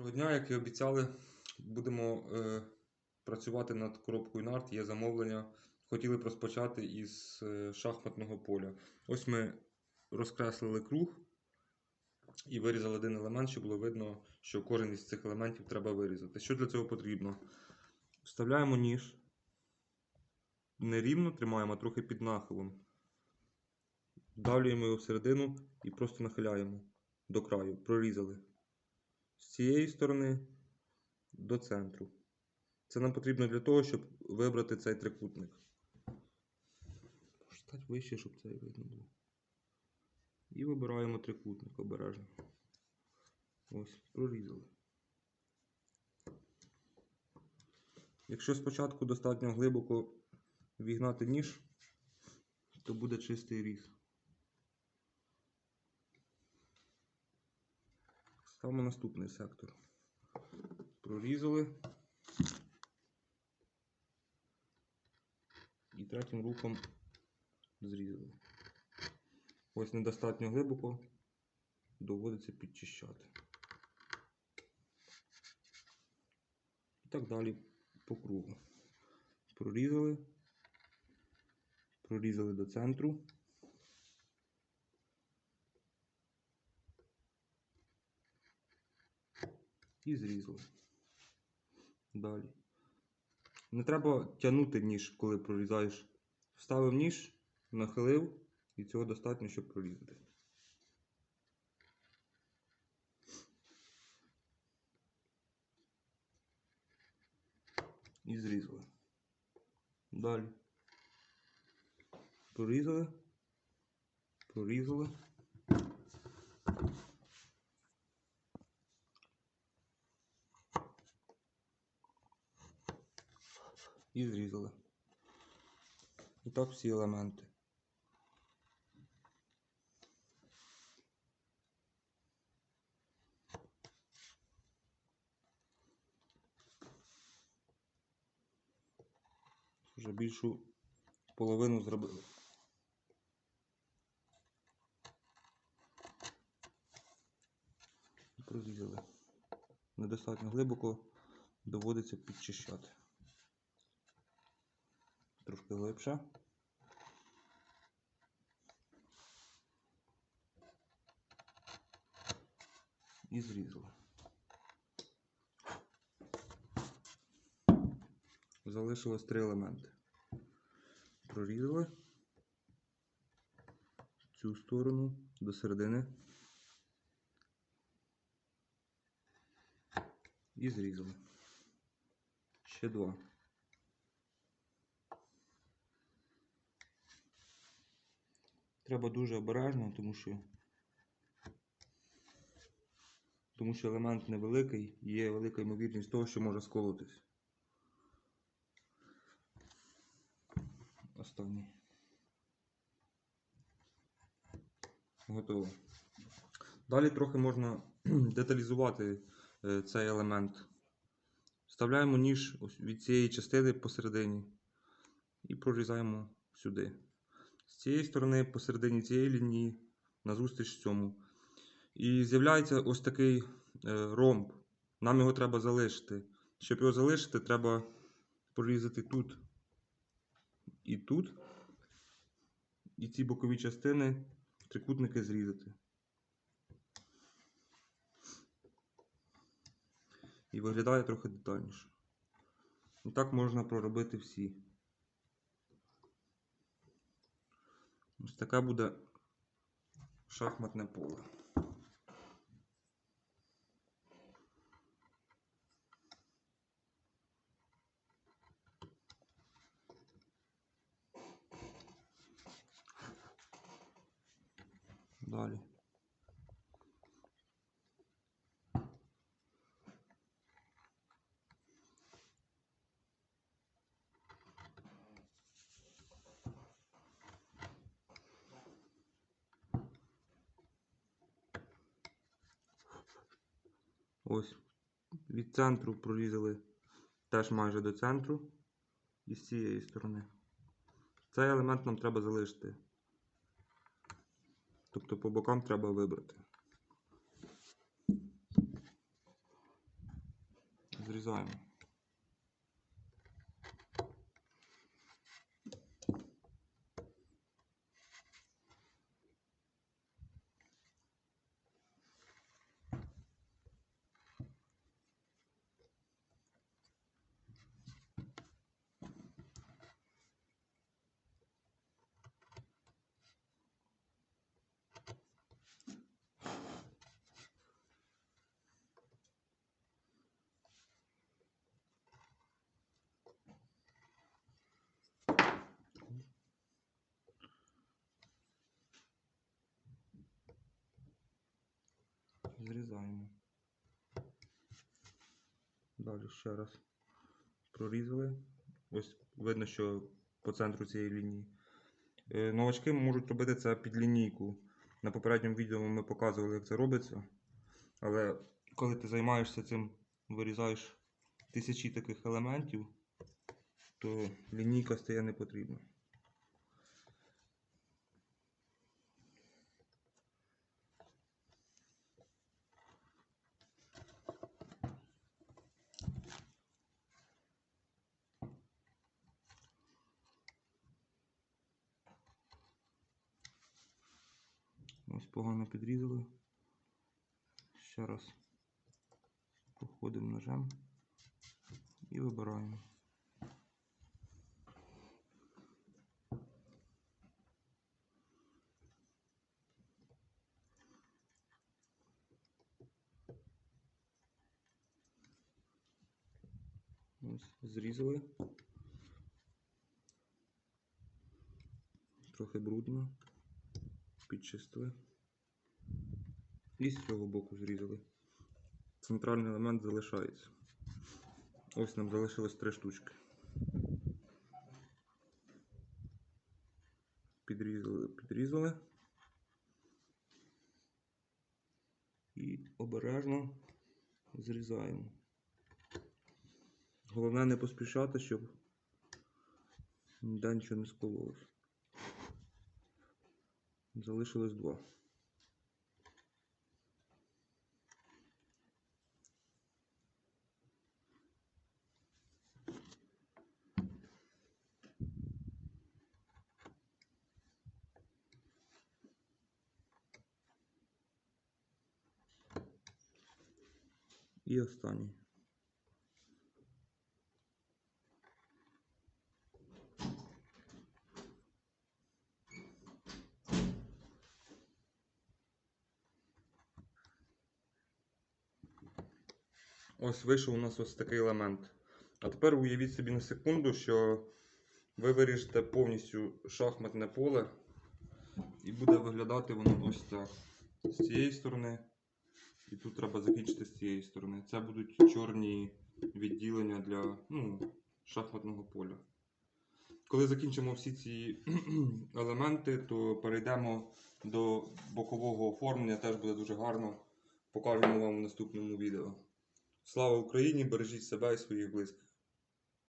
Доброго дня, як і обіцяли, будемо е, працювати над коробкою нарт. Є замовлення. Хотіли б розпочати із е, шахматного поля. Ось ми розкреслили круг і вирізали один елемент, щоб було видно, що кожен із цих елементів треба вирізати. Що для цього потрібно? Вставляємо ніж. Не рівно тримаємо, трохи під нахилом. Вдавлюємо його всередину і просто нахиляємо до краю. Прорізали з цієї сторони до центру. Це нам потрібно для того, щоб вибрати цей трикутник. Стати вище, щоб це видно було. І вибираємо трикутник обережно. Ось, прорізали. Якщо спочатку достатньо глибоко вігнати ніж, то буде чистий різ. Ставимо наступний сектор. Прорізали. І третім рухом зрізали. Ось недостатньо глибоко, доводиться підчищати. І так далі по кругу. Прорізали, прорізали до центру. І зрізали. Далі. Не треба тягнути ніж, коли прорізаєш. Вставив ніж, нахилив, і цього достатньо, щоб прорізати. І зрізали. Далі. Прорізали. Прорізали. І зрізали. І так всі елементи. Вже більшу половину зробили. І прорізали. Недостатньо глибоко доводиться підчищати трошки глибше. І зрізали. Залишилось три елементи. Прорізали цю сторону до середини і зрізали. Ще два. Треба дуже обережно, тому що тому що елемент невеликий і є велика ймовірність того, що може сколотись. Останній. Готово. Далі трохи можна деталізувати е, цей елемент. Вставляємо ніж від цієї частини посередині і прорізаємо сюди. Цієї сторони, посередині цієї лінії, назустріч цьому. І з'являється ось такий е, ромб. Нам його треба залишити. Щоб його залишити, треба прорізати тут і тут. І ці бокові частини трикутники зрізати. І виглядає трохи детальніше. І так можна проробити всі. Ось таке буде шахматне поле. Далі. Ось від центру прорізали теж майже до центру і з цієї сторони. Цей елемент нам треба залишити. Тобто по бокам треба вибрати. Зрізаємо. Зрізаємо. Далі ще раз прорізали. Ось видно, що по центру цієї лінії. Е, Новачки можуть робити це під лінійку. На попередньому відео ми показували, як це робиться. Але коли ти займаєшся цим, вирізаєш тисячі таких елементів, то лінійка стає не потрібна. Ось погано підрізали. Ще раз проходимо ножем і вибираємо. Ось зрізали. Трохи брудно. Підчистили. І з цього боку зрізали. Центральний елемент залишається. Ось нам залишилось три штучки. Підрізали, підрізали. І обережно зрізаємо. Головне не поспішати, щоб нічого не скололось. Залишилось два. І останній. Ось вийшов у нас ось такий елемент. А тепер уявіть собі на секунду, що ви виріжете повністю шахматне поле, і буде виглядати воно ось так. З цієї сторони. І тут треба закінчити з цієї сторони. Це будуть чорні відділення для ну, шахматного поля. Коли закінчимо всі ці елементи, то перейдемо до бокового оформлення, теж буде дуже гарно. Покажемо вам в наступному відео. Слава Україні! Бережіть себе і своїх близьких.